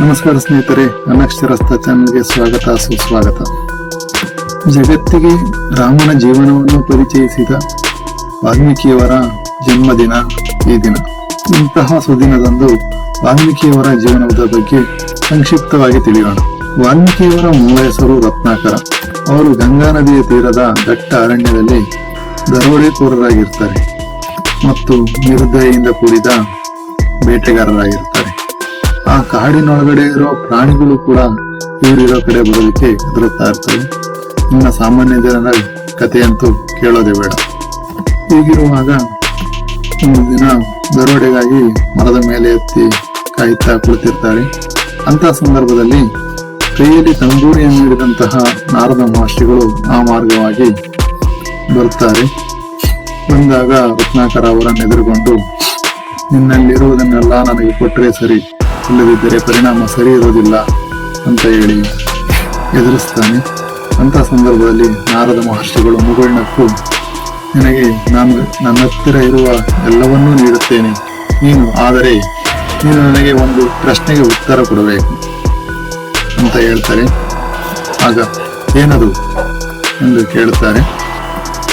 ನಮಸ್ಕಾರ ಸ್ನೇಹಿತರೆ, ಅನಕ್ಷರಸ್ಥ ಚಾನಲ್ಗೆ ಸ್ವಾಗತ, ಸುಸ್ವಾಗತ. ಜಗತ್ತಿಗೆ ರಾಮನ ಜೀವನವನ್ನು ಪರಿಚಯಿಸಿದ ವಾಲ್ಮೀಕಿಯವರ ಜನ್ಮದಿನ ಈ ದಿನ. ಇಂತಹ ಸುದಿನದಂದು ವಾಲ್ಮೀಕಿಯವರ ಜೀವನದ ಬಗ್ಗೆ ಸಂಕ್ಷಿಪ್ತವಾಗಿ ತಿಳಿಯೋಣ. ವಾಲ್ಮೀಕಿಯವರ ಮೂಲ ಹೆಸರು ರತ್ನಾಕರ. ಅವರು ಗಂಗಾ ನದಿಯ ತೀರದ ದಟ್ಟ ಅರಣ್ಯದಲ್ಲಿ ದರೋಡೆಕೋರರಾಗಿರ್ತಾರೆ ಮತ್ತು ನಿರ್ದಯೆಯಿಂದ ಕೂಡಿದ ಬೇಟೆಗಾರರಾಗಿರ್ತಾರೆ. ಆ ಕಾಡಿನೊಳಗಡೆ ಇರೋ ಪ್ರಾಣಿಗಳು ಕೂಡ ಇವರಿರೋ ಕಡೆ ಬರೋದಕ್ಕೆ ಹೆದರುತ್ತಾ ಇರ್ತವೆ ಇನ್ನ ಸಾಮಾನ್ಯ ಜನರ ಕಥೆಯಂತೂ ಕೇಳೋದೇ ಬೇಡ. ಹೀಗಿರುವಾಗ ಒಂದು ದಿನ ದರೋಡೆಗಾಗಿ ಮರದ ಮೇಲೆ ಎತ್ತಿ ಕಾಯುತ್ತಾ ಕುಳಿತಿರ್ತಾರೆ. ಅಂತ ಸಂದರ್ಭದಲ್ಲಿ ಕೈಯಲ್ಲಿ ತಂಗೂರಿಯನ್ನು ಹಿಡಿದಂತಹ ನಾರದ ಮಹರ್ಷಿಗಳು ಆ ಮಾರ್ಗವಾಗಿ ಬರುತ್ತಾರೆ. ಬಂದಾಗ ರತ್ನಾಕರ ಅವರನ್ನು ಎದುರುಗೊಂಡು, ನಿನ್ನಲ್ಲಿರುವುದನ್ನೆಲ್ಲ ನನಗೆ ಕೊಟ್ಟರೆ ಸರಿ. ಇಲ್ಲದಿದ್ದರೆ ಪರಿಣಾಮ ಸರಿ ಇರೋದಿಲ್ಲ ಅಂತ ಹೇಳಿ ಎದುರಿಸ್ತಾನೆ ಅಂಥ ಸಂದರ್ಭದಲ್ಲಿ ನಾರದ ಮಹರ್ಷಿಗಳು ಮುಗುಳ್ನಕ್ಕು ನಿನಗೆ ನಾನು ನನ್ನ ಹತ್ತಿರ ಇರುವ ಎಲ್ಲವನ್ನೂ ನೀಡುತ್ತೇನೆ. ನೀನು ಆದರೆ ನೀನು ನನಗೆ ಒಂದು ಪ್ರಶ್ನೆಗೆ ಉತ್ತರ ಕೊಡಬೇಕು ಅಂತ ಹೇಳ್ತಾರೆ. ಆಗ ಏನದು ಎಂದು ಕೇಳುತ್ತಾರೆ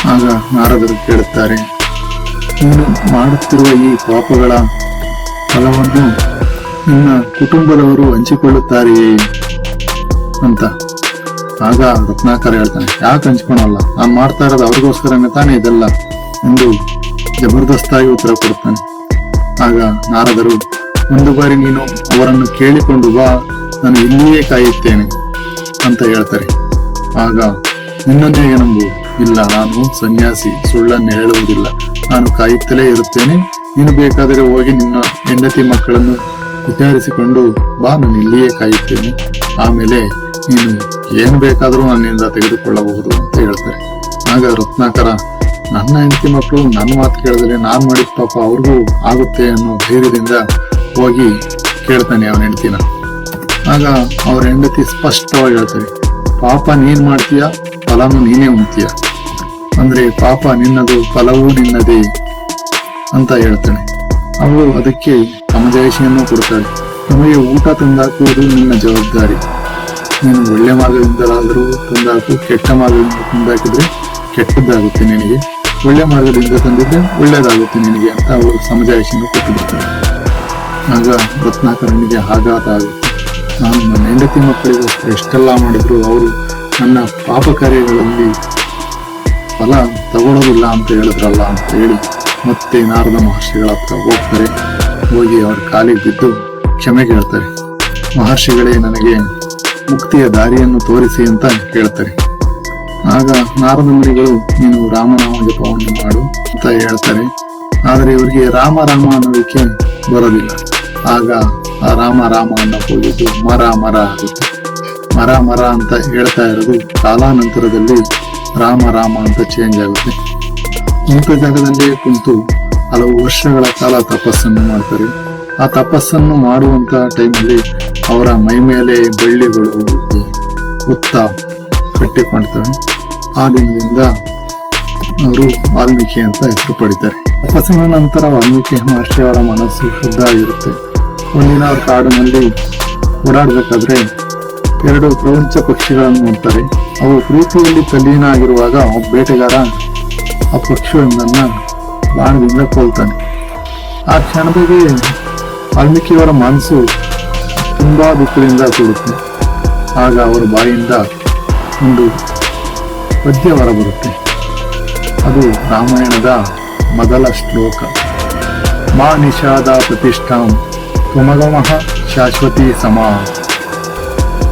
ಆಗ ನಾರದರು ಕೇಳುತ್ತಾರೆ ನೀನು ಮಾಡುತ್ತಿರುವ ಈ ಪಾಪಗಳ ಫಲವನ್ನು ನಿನ್ನ ಕುಟುಂಬದವರು ಹಂಚಿಕೊಳ್ಳುತ್ತಾರೆಯೇ ಅಂತ. ಆಗ ರತ್ನಾಕರ್ ಹೇಳ್ತಾನೆ, ಯಾಕೆ ಹಂಚ್ಕೊಳಲ್ಲ? ನಾನು ಮಾಡ್ತಾ ಇರೋದು ಅವ್ರಿಗೋಸ್ಕರನೇ ತಾನೇ ಇದೆಲ್ಲ ಎಂದು ಜಬರ್ದಸ್ತಾಗಿ ಉತ್ತರ ಕೊಡ್ತಾನೆ. ಆಗ ನಾರದರು, ಒಂದು ಬಾರಿ ನೀನು ಅವರನ್ನು ಕೇಳಿಕೊಂಡು ಬಾ, ನಾನು ಇಲ್ಲಿಯೇ ಕಾಯುತ್ತೇನೆ ಅಂತ ಹೇಳ್ತಾರೆ. ಆಗ ನಿನ್ನನ್ನೇ ನಂಬು ಇಲ್ಲ, ನಾನು ಸನ್ಯಾಸಿ, ಸುಳ್ಳನ್ನು ಹೇಳುವುದಿಲ್ಲ. ನಾನು ಕಾಯುತ್ತಲೇ ಇರುತ್ತೇನೆ. ನೀನು ಬೇಕಾದರೆ ಹೋಗಿ ನಿನ್ನ ಹೆಂಡತಿ ಮಕ್ಕಳನ್ನು ವಿಚಾರಿಸಿಕೊಂಡು, ಬಾ, ನಾನು ಇಲ್ಲಿಯೇ ಕಾಯುತ್ತೇನೆ. ಆಮೇಲೆ ನೀನು ಏನು ಬೇಕಾದರೂ ನನ್ನಿಂದ ತೆಗೆದುಕೊಳ್ಳಬಹುದು ಅಂತ ಹೇಳ್ತಾರೆ. ಆಗ ರತ್ನಾಕರ, ನನ್ನ ಹೆಂಡತಿ ಮಕ್ಕಳು ನನ್ನ ಮಾತು ಕೇಳಿದ್ರೆ ನಾನು ಮಾಡಿದ ಪಾಪ ಅವ್ರಿಗೂ ಆಗುತ್ತೆ ಅನ್ನೋ ಧೈರ್ಯದಿಂದ ಹೋಗಿ ಕೇಳ್ತಾನೆ ಅವನ ಹೆಂಡತಿನ. ಆಗ ಅವ್ರ ಹೆಂಡತಿ ಸ್ಪಷ್ಟವಾಗಿ ಹೇಳ್ತಾರೆ, ಪಾಪ ನೀನು ಮಾಡ್ತೀಯ? ಫಲನು ನೀನೇ ಉಣ್ತೀಯ? ಅಂದ್ರೆ, ಪಾಪ ನಿನ್ನದು ಫಲವೂ ನಿನ್ನದೇ ಅಂತ ಹೇಳ್ತಾನೆ. ಅವಳು ಅದಕ್ಕೆ ಸಮಜಾಯಿಷಿಯನ್ನು ಕೊಡ್ತಾರೆ ನಮಗೆ ಊಟ ತಂದಾಕುವುದು ನಿನ್ನ ಜವಾಬ್ದಾರಿ. ನೀನು ಒಳ್ಳೆ ಮಾರ್ಗದಿಂದಲಾದರೂ ತಂದಾಕು, ಕೆಟ್ಟ ಮಾರ್ಗದಿಂದ ತಂದಾಕಿದ್ರೆ ಕೆಟ್ಟದ್ದಾಗುತ್ತೆ ನಿನಗೆ. ಒಳ್ಳೆ ಮಾರ್ಗದಿಂದ ತಂದಿದ್ರೆ ಒಳ್ಳೇದಾಗುತ್ತೆ ನಿನಗೆ ಅಂತ ಅವರು ಸಮಜಾಯಿಷಿಯನ್ನು ಕೊಟ್ಟುಬಿಡ್ತಾರೆ. ಆಗ ರತ್ನಾಕರನಿಗೆ ಆಘಾತ ಆಗುತ್ತೆ. ನಾನು ನನ್ನ ಹೆಂಡತಿ ಮಕ್ಕಳಿಗೋಸ್ಕರ ಎಷ್ಟೆಲ್ಲ ಮಾಡಿದ್ರು ಅವರು ನನ್ನ ಪಾಪ ಕಾರ್ಯಗಳಲ್ಲಿ ಫಲ ತಗೊಳ್ಳೋದಿಲ್ಲ ಅಂತ ಹೇಳಿದ್ರಲ್ಲ ಅಂತ ಹೇಳಿ ಮತ್ತೆ ನಾರದ ಮಹರ್ಷಿಗಳ ಹತ್ರ ಹೋಗ್ತಾರೆ. ಹೋಗಿ ಅವ್ರ ಕಾಲಿಗೆ ಬಿದ್ದು ಕ್ಷಮೆ ಕೇಳ್ತಾರೆ ಮಹರ್ಷಿಗಳೇ ನನಗೆ ಮುಕ್ತಿಯ ದಾರಿಯನ್ನು ತೋರಿಸಿ ಅಂತ ಹೇಳ್ತಾರೆ. ಆಗ ನಾರದ ಮುನಿಗಳು ನೀನು ರಾಮನಾಮ ಜಪವನ್ನು ಮಾಡು ಅಂತ ಹೇಳ್ತಾರೆ. ಆದರೆ ಇವರಿಗೆ ರಾಮ ರಾಮ ಅನ್ನೋದಕ್ಕೆ ಬರೋದಿಲ್ಲ. ಆಗ ಆ ರಾಮ ರಾಮ ಅನ್ನೋ ಹೋಗಿದ್ದು ಮರ ಮರ ಆಗುತ್ತೆ. ಮರ ಮರ ಅಂತ ಹೇಳ್ತಾ ಇರೋದು ಕಾಲಾನಂತರದಲ್ಲಿ ರಾಮ ರಾಮ ಅಂತ ಚೇಂಜ್ ಆಗುತ್ತೆ. ಇಂಥ ಜಾಗದಲ್ಲಿ ಕುಂತು ಹಲವು ವರ್ಷಗಳ ಕಾಲ ತಪಸ್ಸನ್ನು ಮಾಡ್ತಾರೆ. ಆ ತಪಸ್ಸನ್ನು ಮಾಡುವಂತ ಟೈಮಲ್ಲಿ ಅವರ ಮೈ ಮೇಲೆ ಬೆಳ್ಳಿಗಳು ಉತ್ತ ಕಟ್ಟಿಕೊಳ್ತವೆ ಆ ದಿನದಿಂದ ಅವರು ವಾಲ್ಮೀಕಿ ಅಂತ ಹೆಸರು ಪಡಿತಾರೆ. ತಪಸ್ಸಿನ ನಂತರ ವಾಲ್ಮೀಕಿ ಮಹರ್ಷಿ ಅವರ ಮನಸ್ಸು ಶುದ್ಧ ಆಗಿರುತ್ತೆ. ಒಂದಿನ ಅವ್ರ ಕಾಡಿನಲ್ಲಿ ಓಡಾಡಬೇಕಾದ್ರೆ ಎರಡು ಪ್ರಪಂಚ ಪಕ್ಷಿಗಳನ್ನು ನೋಡ್ತಾರೆ. ಅವು ಪ್ರೀತಿಯಲ್ಲಿ ತಲ್ಲೀನ ಆಗಿರುವಾಗ ಬೇಟೆಗಾರ ಆ ಪಕ್ಷಿಯೊಂದನ್ನ ಬಾಣದಿಂದ ಕೊಲ್ತಾನೆ. ಆ ಕ್ಷಣದಲ್ಲಿ ವಾಲ್ಮೀಕಿಯವರ ಮನಸ್ಸು ತುಂಬ ದುಃಖದಿಂದ ಕೂಡುತ್ತೆ. ಆಗ ಅವರ ಬಾಯಿಂದ ಒಂದು ಪದ್ಯ ಹೊರಬರುತ್ತೆ. ಅದು ರಾಮಾಯಣದ ಮೊದಲ ಶ್ಲೋಕ. ಮಾ ನಿಷಾದ ಪ್ರತಿಷ್ಠಾಂ ತ್ವಮಗಮಃ ಶಾಶ್ವತಿ ಸಮಾ.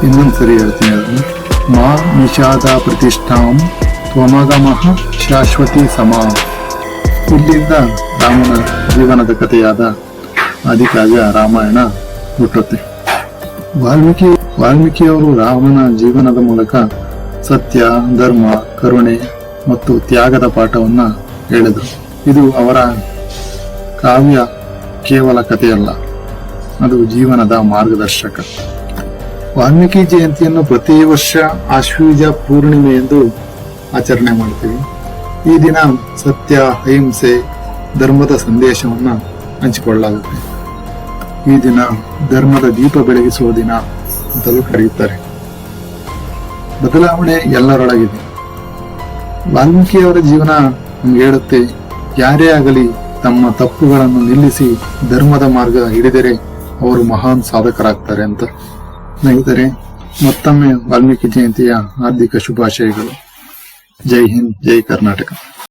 ಇನ್ನೊಂದ್ಸರಿ ಹೇಳ್ತೀನಿ ಅದನ್ನು. ಮಾ ನಿಷಾದ ಪ್ರತಿಷ್ಠಾಂ ತ್ವಮಗಮಃ ಶಾಶ್ವತಿ ಸಮಾ. ಇಲ್ಲಿಂದ ರಾಮನ ಜೀವನದ ಕಥೆಯಾದ ಆದಿಕಾವ್ಯ ರಾಮಾಯಣ ಹುಟ್ಟುತ್ತೆ. ವಾಲ್ಮೀಕಿ, ವಾಲ್ಮೀಕಿಯವರು ರಾಮನ ಜೀವನದ ಮೂಲಕ ಸತ್ಯ, ಧರ್ಮ, ಕರುಣೆ ಮತ್ತು ತ್ಯಾಗದ ಪಾಠವನ್ನು ಹೇಳಿದರು. ಇದು ಅವರ ಕಾವ್ಯ ಕೇವಲ ಕಥೆಯಲ್ಲ, ಅದು ಜೀವನದ ಮಾರ್ಗದರ್ಶಕ. ವಾಲ್ಮೀಕಿ ಜಯಂತಿಯನ್ನು ಪ್ರತಿ ವರ್ಷ ಆಶ್ವೀಜ ಪೂರ್ಣಿಮೆ ಎಂದು ಆಚರಣೆ ಮಾಡ್ತೀವಿ. ಈ ದಿನ ಸತ್ಯ, ಅಹಿಂಸೆ, ಧರ್ಮದ ಸಂದೇಶವನ್ನು ಹಂಚಿಕೊಳ್ಳಲಾಗುತ್ತೆ. ಈ ದಿನ ಧರ್ಮದ ದೀಪ ಬೆಳಗಿಸುವ ದಿನ ಅಂತಲೂ ಕರೆಯುತ್ತಾರೆ. ಬದಲಾವಣೆ ಎಲ್ಲರೊಳಗಿದೆ. ವಾಲ್ಮೀಕಿಯವರ ಜೀವನ ನಮ್ಗೆ ಹೇಳುತ್ತೆ, ಯಾರೇ ಆಗಲಿ ತಮ್ಮ ತಪ್ಪುಗಳನ್ನು ನಿಲ್ಲಿಸಿ ಧರ್ಮದ ಮಾರ್ಗ ಹಿಡಿದರೆ ಅವರು ಮಹಾನ್ ಸಾಧಕರಾಗ್ತಾರೆ ಅಂತ. ಸ್ನೇಹಿತರೆ, ಮತ್ತೊಮ್ಮೆ ವಾಲ್ಮೀಕಿ ಜಯಂತಿಯ ಹಾರ್ದಿಕ ಶುಭಾಶಯಗಳು. जय हिंद जय कर्नाटका।